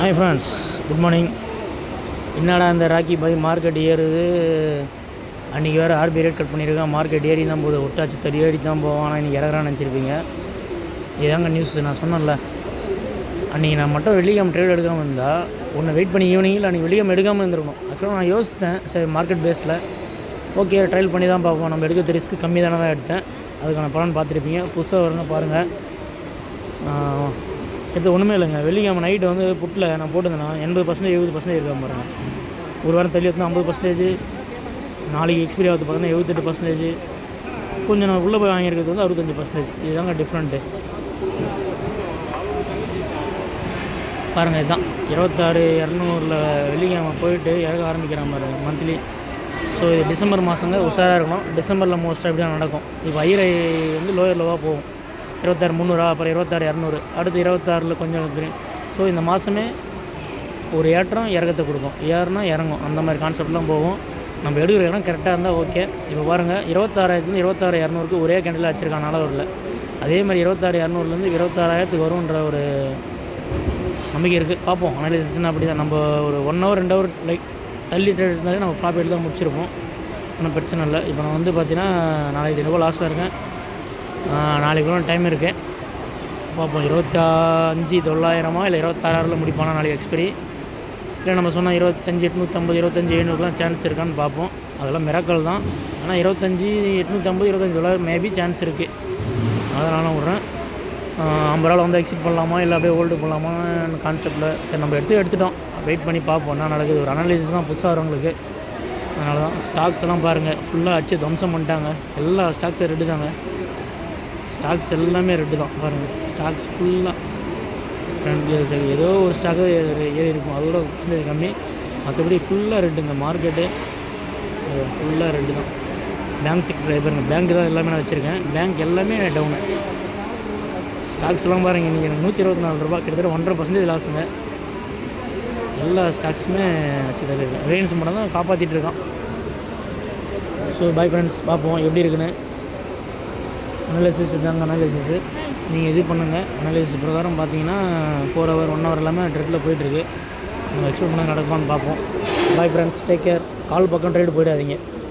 Hi friends good morning என்னடா இந்த rakhi by market ஏறுது? அன்றைக்கி வேறு ஆர்பி ரேட் கட் பண்ணியிருக்கேன். மார்க்கெட் ஏறி தான் போகுது. ஒட்டாச்சு தடி ஏறி தான் போவோம் ஆனால் இன்றைக்கி இறங்குறான்னு நினச்சிருப்பீங்க. இதாங்க நியூஸ் நான் சொன்னேன்ல. அன்றைக்கி நான் மட்டும் வெள்ளிக்கிழமை ட்ரேட் எடுக்காமல் இருந்தால் ஒன்று வெயிட் பண்ணி ஈவினிங்கில் அன்றைக்கி வெள்ளிக்கிழமை எடுக்காமல் இருந்திருக்கணும். ஆக்சுவலாக நான் யோசித்தேன். சரி மார்க்கெட் பேஸில் ஓகே ட்ரையல் பண்ணி தான் பார்ப்போம். நம்ம எடுக்கிறது ரிஸ்க் கம்மி தானே தான் எடுத்தேன். அதுக்கான பலன் பார்த்துருப்பீங்க. புதுசாக வரணும் பாருங்கள் எடுத்து ஒன்றுமே இல்லைங்க. வெள்ளிக்கிழமை நைட்டு வந்து புட்டில் நான் போட்டிருந்தேன்னா எண்பது பர்சன்டேஜ் எழுபது பர்சன்டேஜ் இருக்கா பாருங்க. ஒரு வாரம் தள்ளி வந்து ஐம்பது பர்சன்டேஜ் நாளைக்கு எக்ஸ்பீரி ஆகுது பார்த்தீங்கன்னா எழுபத்தெட்டு பர்சன்டேஜ் கொஞ்சம் நான் உள்ளே போய் வாங்கியிருக்கிறது வந்து அறுபத்தஞ்சு பர்சன்டேஜ் இதுதாங்க டிஃப்ரெண்ட்டு பாருங்கள் இதுதான். இருபத்தாறு இரநூறுல வெள்ளிக்கிழமை போயிட்டு இறக்க ஆரம்பிக்கிறான் பாருங்க மந்த்லி ஸோ இது டிசம்பர் மாதங்க உஷாராக இருக்கணும். டிசம்பரில் மோஸ்ட்டாக இப்படி தான் நடக்கும். இப்போ ஐரை வந்து லோயர் லோவாக போகும். இருபத்தாறு முந்நூறா அப்புறம் இருபத்தாறு இரநூறு. அடுத்து இருபத்தாறில் கொஞ்சம் ஸோ இந்த மாதமே ஒரு ஏற்றம் இறக்கத்தை கொடுக்கும். ஏறுனா இறங்கும். அந்த மாதிரி கான்செப்ட்லாம் போகும். நம்ம எடுக்கிற இடம் கரெக்டாக இருந்தால் ஓகே இப்போ பாருங்கள் இருபத்தாறாயிரத்துலேருந்து இருபத்தாறு இரநூறுக்கு ஒரே கேண்டில் வச்சுருக்காங்க அளவில் அதே மாதிரி இருபத்தாறு இரநூறுலேருந்து இருபத்தாறாயிரத்துக்கு வரும்ன்ற ஒரு நம்பிக்கை இருக்குது பார்ப்போம். அனலைசிஸ்னால் அப்படி தான் நம்ம ஒரு ஒன் ஹவர் ரெண்டு ஹவர் லைக் தள்ளி இருந்தாலே நம்ம ப்ராஃபிட் தான் முடிச்சிருப்போம். ஒன்றும் பிரச்சனை இல்லை. இப்போ நான் வந்து பார்த்தீங்கன்னா நாளைக்கு தினமும் லாஸ்ட்டாக இருக்கேன். நாளைக்கு கூட டைம் இருக்குது பார்ப்போம் இருபத்தஞ்சு தொள்ளாயிரமா இல்லை இருபத்தாறாயிரம் முடிப்பானா நாளைக்கு எக்ஸ்பெரி இல்லை நம்ம சொன்னால் இருபத்தஞ்சி எட்நூற்றம்பது இருபத்தஞ்சி எழுநூறுலாம் சான்ஸ் இருக்கான்னு பார்ப்போம். அதெல்லாம் மிராக்கள் தான். ஆனால் இருபத்தஞ்சி எட்நூற்றம்பது இருபத்தஞ்சி தொள்ளாயிரம் மேபி சான்ஸ் இருக்குது அதனால் விட்றேன். ஐம்பது ரூபா வந்து எக்ஸிட் பண்ணலாமா? இல்லை அப்படியே ஹோல்டு பண்ணலாமான்னு கான்செப்டில் சரி நம்ம எடுத்து எடுத்துட்டோம். வெயிட் பண்ணி பார்ப்போம் என்ன நடக்குது. ஒரு அனாலிசிஸ் தான் புதுசாக வரும் உங்களுக்கு. அதனால தான் ஸ்டாக்ஸ் எல்லாம் பாருங்கள் ஃபுல்லாக அடிச்சு துவம்சம் பண்ணிட்டாங்க. எல்லா ஸ்டாக்ஸும் ரெட்டு தாங்க. ஸ்டாக்ஸ் எல்லாமே ரெட்டு தான் பாருங்கள் ஸ்டாக்ஸ் ஃபுல்லாக ரெண்டு ஏதோ ஒரு ஸ்டாக்கு ஏறி இருக்கும். அதோட பர்சன்டேஜ் கம்மி. மற்றபடி ஃபுல்லாக ரெட்டுங்க மார்க்கெட்டு ஃபுல்லாக ரெட்டு தான். பேங்க் செக்டர் பாருங்க பேங்க் தான் எல்லாமே நான் வச்சுருக்கேன். பேங்க் எல்லாமே டவுனு ஸ்டாக்ஸ் எல்லாம் பாருங்கள் இன்றைக்கி நூற்றி இருபத்தி நாலு ரூபா கிட்டத்தட்ட ஒன்றரை பர்சன்டேஜ் லாஸுங்க எல்லா ஸ்டாக்ஸுமே வச்சு இருக்குது ரெயின்ஸ் மட்டும் தான் காப்பாற்றிட்டு இருக்கான். ஸோ பை ஃப்ரெண்ட்ஸ் பார்ப்போம். எப்படி இருக்குன்னு. அனாலிசிஸ் இதாங்க அனாலிசிஸு நீங்கள் இது பண்ணுங்கள் அனாலிசிஸ் பிரகாரம் பார்த்தீங்கன்னா ஃபோர் ஹவர் ஒன் ஹவர் எல்லாமே ட்ரெட்டில் போயிட்டுருக்கு. நம்ம எக்ஸ்பெக்ட் பண்ண நடக்குமான்னு பார்ப்போம். Bye friends take care call பக்கம் ட்ரேடு போயிடாதீங்க.